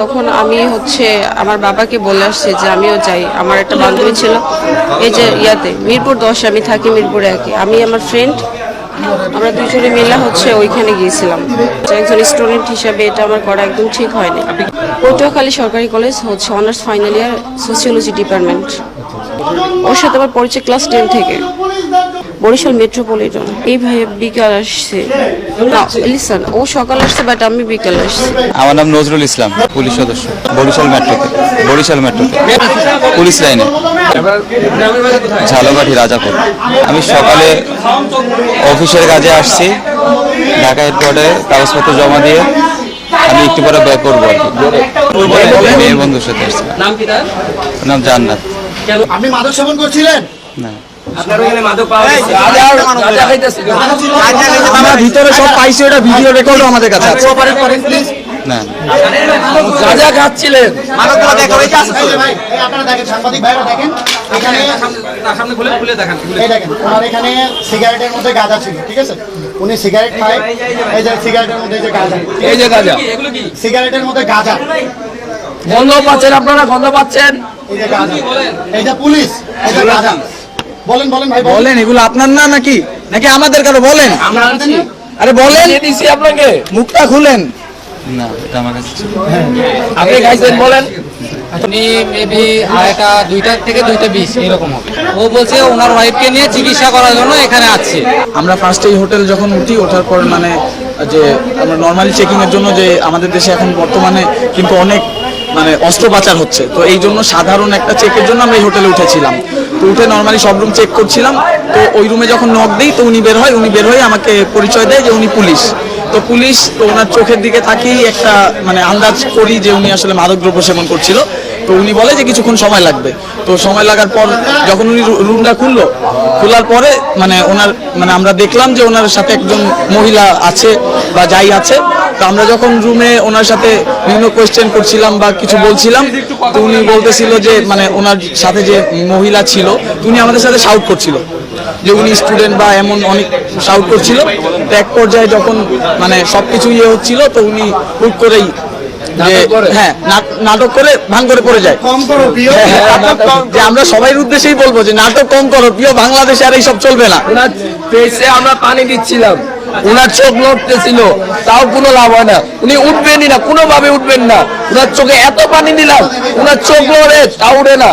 তখন আমি হচ্ছে আমার বাবাকে বলে আসছি যে আমিও যাই। আমার একটা বান্ধবী ছিল এই যে ইয়াতে মিরপুর দশ আমি থাকি মিরপুরে একে আমি আমার ফ্রেন্ড আমরা দুজনে মিলে হচ্ছে ওইখানে গিয়েছিলাম। যে একজন স্টুডেন্ট হিসাবে এটা আমার করা একদম ঠিক হয়নি। পটুয়াখালী সরকারি কলেজ হচ্ছে honours final year sociology department ওর সাথে আমার পরিচয় ক্লাস টেন থেকে। বরিশাল মেট্রোপলিটন। এই ভাই বিকাল আসছে। না লিসন ও সকাল আসছে বাট আমি বিকাল আসছি। আমার নাম নজরুল ইসলাম পুলিশ সদস্য বরিশাল মেট্রোতে বরিশাল মেট্রোতে পুলিশ লাইনে। ঝালকাঠি রাজাপুর। আমি সকালে অফিসের কাজে আসছি ঢাকা এয়ারপোর্টে কাগজপত্র জমা দিয়ে আমি একটু পরে ব্যাক করব আর কি। মেয়ের বন্ধুর সাথে আসছি। নাম জান্নাত। আপনি মাদক সেবন করছিলেন? না। আপনার ওখানে মাদক পাওয়া গেছে? গাঁজা খাইতেছিল আমরা ভিতরে সব পাইছি ওটা ভিডিও রেকর্ডও আমাদের কাছে আছে। না। গাঁজা খাচ্ছিলেন। এই যে ভাই, এই আপনারা দেখেন সাংবাদিক ভাইরা দেখেন এখানে তার সামনে খুলে খুলে দেখান এই দেখেন ওনার এখানে সিগারেটের মধ্যে গাঁজা ছিল ঠিক আছে? উনি সিগারেট খায় এই যে সিগারেটের মধ্যে যে গাঁজা। এই যে গাঁজা। সিগারেটের মধ্যে গাঁজা। গন্ধ পাচ্ছেন আপনারা গন্ধ পাচ্ছেন? এই যে গাঁজা। এই যে পুলিশ এই যে গাঁজা। বলেন বলেন ভাই বলেন। বলেন এগুলো আপনার না নাকি? নাকি আমাদের কারও বলেন? আরে বলেন। দিছি আপনাকে। মুখটা খুলেন। না এটা আমার কাছে আপনি খাইছেন বলেন। উনি মেবি আড়াইটা দুইটা থেকে দুইটা বিশ এরকম হবে। ও বলছে ওনার ওয়াইফকে নিয়ে চিকিৎসা করার জন্য এখানে আসছে আমরা ফার্স্ট এই হোটেল যখন উঠি ওঠার পর মানে যে আমরা নর্মালি চেকিং এর জন্য যে আমাদের দেশে এখন বর্তমানে কিন্তু অনেক মানে অস্ত্র পাচার হচ্ছে। তো এই জন্য সাধারণ একটা চেকের জন্য আমরা এই হোটেলে উঠেছিলাম। তো উঠে নর্মালি সব রুম চেক করছিলাম। তো ওই রুমে যখন নক দিই, তো উনি বের হয়, উনি বের হয়ে আমাকে পরিচয় দেয় যে উনি পুলিশ। তো পুলিশ, তো ওনার চোখের দিকে তাকিয়েই একটা মানে আন্দাজ করি যে উনি আসলে মাদকদ্রব্য সেবন করছিল। তো উনি বলে যে কিছুক্ষণ সময় লাগবে। তো সময় লাগার পর যখন উনি রুমটা খুললো, খোলার পরে মানে ওনার মানে আমরা দেখলাম যে ওনার সাথে একজন মহিলা আছে বা যাই আছে। তো আমরা যখন রুমে ওনার সাথে বিভিন্ন কোয়েশ্চেন করছিলাম বা কিছু বলছিলাম তো উনি বলতেছিল যে মানে ওনার সাথে যে মহিলা ছিল উনি আমাদের সাথে শাউট করছিল। যে উনি স্টুডেন্ট বা এমন অনেক শাউট করছিল। তো এক পর্যায়ে যখন মানে সবকিছু ইয়ে হচ্ছিল তো উনি হুট করেই যে হ্যাঁ নাটক করে ভাঙ করে পড়ে যায়। হ্যাঁ, হ্যাঁ, যে আমরা সবাই উদ্দেশ্যেই বলব যে নাটক কম করো প্রিয় বাংলাদেশে আর এইসব চলবে না। আমরা পানি দিচ্ছিলাম। ওনার চোখ লড়তেছিল তাও কোনো লাভ হয় না। উনি উঠবেনই না, কোনোভাবে উঠবেন না। ওনার চোখে এত পানি দিলাম উনার চোখ লড়ে তাও উঠে না।